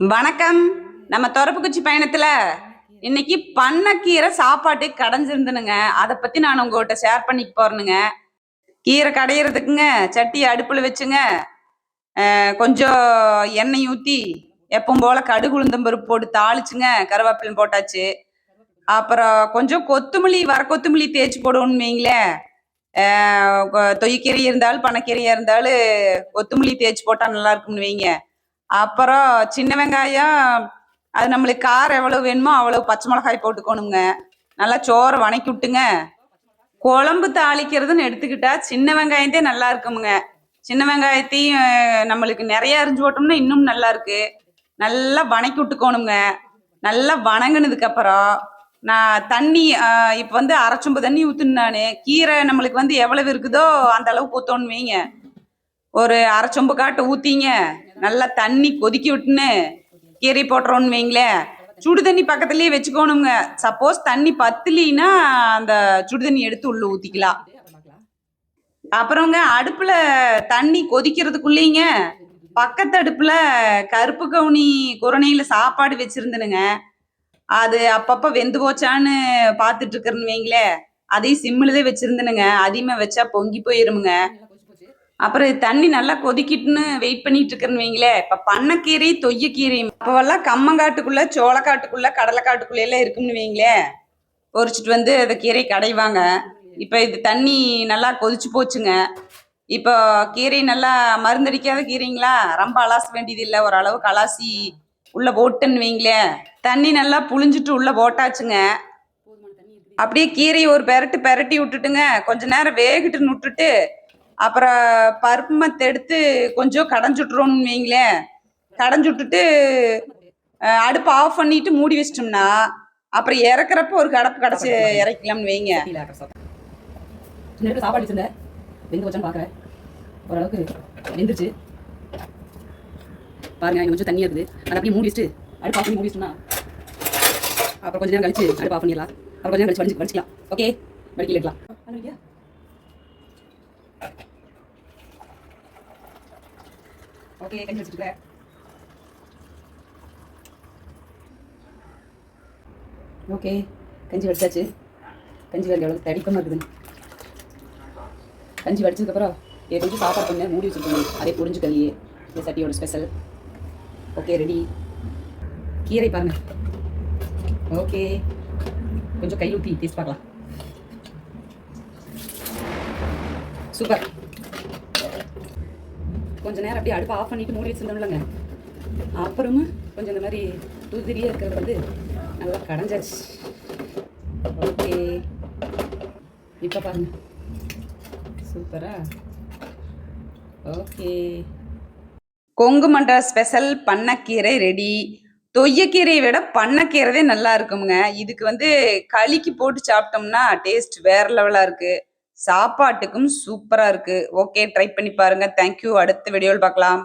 வணக்கம். நம்ம தொரப்புக்குச்சி பயணத்துல இன்னைக்கு பண்ணக்கீரை சாப்பாட்டு கடைஞ்சிருந்தனுங்க. அதை பத்தி நான் உங்ககிட்ட ஷேர் பண்ணிக்க போறேனுங்க. கீரை கடையிறதுக்குங்க சட்டி அடுப்புல வச்சுங்க. கொஞ்சம் எண்ணெய் ஊத்தி எப்பவும் போல கடுகு உளுந்தம் பருப்பு போட்டு தாளிச்சுங்க. கருவேப்பிலை போட்டாச்சு. அப்புறம் கொஞ்சம் கொத்தமல்லி வர கொத்தமல்லி தேய்ச்சி போடுவோம்னு வைங்களேன் அஹ், இருந்தாலும் பனக்கீரையா இருந்தாலும் கொத்துமல்லி தேய்ச்சி போட்டா நல்லா இருக்கும்னு வைங்க. அப்புறம் சின்ன வெங்காயம் அது நம்மளுக்கு காரம் எவ்வளவு வேணுமோ அவ்வளவு பச்சை மிளகாய் போட்டுக்கணுங்க. நல்லா சோறை வணக்கி விட்டுங்க. குழம்பு தாளிக்கிறதுன்னு எடுத்துக்கிட்டா சின்ன வெங்காயத்தே நல்லா இருக்குமுங்க. சின்ன வெங்காயத்தையும் நம்மளுக்கு நிறைய அரிஞ்சு போட்டோம்னா இன்னும் நல்லா இருக்கு. நல்லா வணக்கி விட்டுக்கோணுங்க. நல்லா வணங்கினதுக்கு அப்புறம் நான் தண்ணி இப்போ இப்ப வந்து அரைச்சொம்பு தண்ணி ஊத்துன்னு நான். கீரை நம்மளுக்கு வந்து எவ்வளவு இருக்குதோ அந்த அளவுக்கு ஊத்தோன்னு வைங்க. ஒரு அரைச்சொம்பு சொம்பு காட்டு ஊத்திங்க. நல்லா தண்ணி கொதிக்க விட்டுன்னு கீரை போட்டுறோன்னு வைங்களேன் சுடு தண்ணி பக்கத்துலயே வச்சுக்கோணுங்க. சப்போஸ் தண்ணி பத்துலின்னா அந்த சுடு தண்ணி எடுத்து உள்ள ஊத்திக்கலாம். அப்புறங்க அடுப்புல தண்ணி கொதிக்கிறதுக்குள்ளேங்க பக்கத்து அடுப்புல கருப்பு கவுனி குரணையில சாப்பாடு வச்சிருந்தனுங்க. அது அப்பப்ப வெந்து போச்சான்னு பார்த்துட்டு இருக்கிறேன்னு வைங்களேன் அதையும் சிம்மில் தான் வச்சிருந்தனுங்க. அதிகமாக வச்சா பொங்கி போயிருமுங்க. அப்புறம் இது தண்ணி நல்லா கொதிக்கிட்டுன்னு வெயிட் பண்ணிட்டு இருக்கேன்னு வைங்களேன் இப்ப பண்ணக்கீரை தொய்யக்கீரை அப்பவெல்லாம் கம்மங்காட்டுக்குள்ள சோளக்காட்டுக்குள்ள கடலைக்காட்டுக்குள்ள எல்லாம் இருக்கும்னு வைங்களேன் பொரிச்சிட்டு வந்து அந்த கீரை கடைவாங்க. இப்ப இது தண்ணி நல்லா கொதிச்சு போச்சுங்க. இப்போ கீரை நல்லா மருந்தடிக்காத கீரைங்களா? ரொம்ப அலாச வேண்டியது இல்லை ஓரளவுக்கு அலாசி உள்ள போட்டுன்னு வைங்களேன் தண்ணி நல்லா புழிஞ்சிட்டு உள்ள போட்டாச்சுங்க. அப்படியே கீரையை ஒரு பெரட்டு பெரட்டி விட்டுட்டுங்க கொஞ்ச நேரம் வேகிட்டுன்னு விட்டுட்டு அப்புறம் பருப்பு மத்து எடுத்து கொஞ்சம் கடைஞ்சுட்றோம்னு வைங்களேன். கடைஞ்சுட்டுட்டு அடுப்பு ஆஃப் பண்ணிட்டு மூடி வச்சிட்டோம்னா அப்புறம் இறக்குறப்ப ஒரு கடப்பு கடைச்சி இறக்கலாம்னு வைங்க. சாப்பாடு வச்சிருந்தேன் வெந்து வச்சான்னு பார்க்குறேன் ஓரளவுக்கு வெந்துருச்சு. பாருங்க இங்க கொஞ்சம் தண்ணியாக இருக்குது. அதை அப்படியே மூடி வச்சுட்டு அடுப்பு ஆஃப் பண்ணி மூடி வச்சோம்னா அப்புறம் கொஞ்ச நேரம் கழிச்சு அடுப்பு ஆஃப் பண்ணிடலாம். அப்புறம் கொஞ்சம் நேரம் கழிச்சு வடிச்சு வடிச்சிக்கலாம். ஓகே வடிக்கல ஓகே கஞ்சி வச்சுருக்கேன் ஓகே கஞ்சி வடிச்சாச்சு. கஞ்சி வேறு எவ்வளோ தடிப்பமாக இருக்குது. கஞ்சி வடிச்சதுக்கப்புறம் இதை கொஞ்சம் சாப்பாடு பண்ண மூடி வச்சுருக்கோம் அதே புரிஞ்சு கல்லியே இந்த சட்டியோட ஸ்பெஷல் ஓகே ரெடி கீரை பாருங்க. ஓகே கொஞ்சம் கை ஊற்றி டேஸ்ட் பார்க்கலாம். சூப்பர் கொஞ்ச நேரம் அப்படியே அடுப்பு ஆஃப் பண்ணிட்டு மூடி வச்சிருந்தோம்லங்க. அப்புறமா கொஞ்சம் இந்த மாதிரி தூதிரியாக இருக்கிறது வந்து நல்லா கடைஞ்சாச்சு. ஓகே. இப்போ பாருங்க. சூப்பரா? ஓகே. கொங்கு மண்டல ஸ்பெஷல் பண்ணக்கீரை ரெடி தொய்யக்கீரையை விட பண்ணக்கீரை நல்லா இருக்குமுங்க. இதுக்கு வந்து களிக்கு போட்டு சாப்பிட்டோம்னா டேஸ்ட் வேற லெவலா இருக்கு. சாப்பாட்டுக்கும் சூப்பரா இருக்கு. ஓகே ட்ரை பண்ணி பாருங்க. தேங்க்யூ அடுத்த வீடியோவில் பார்க்கலாம்.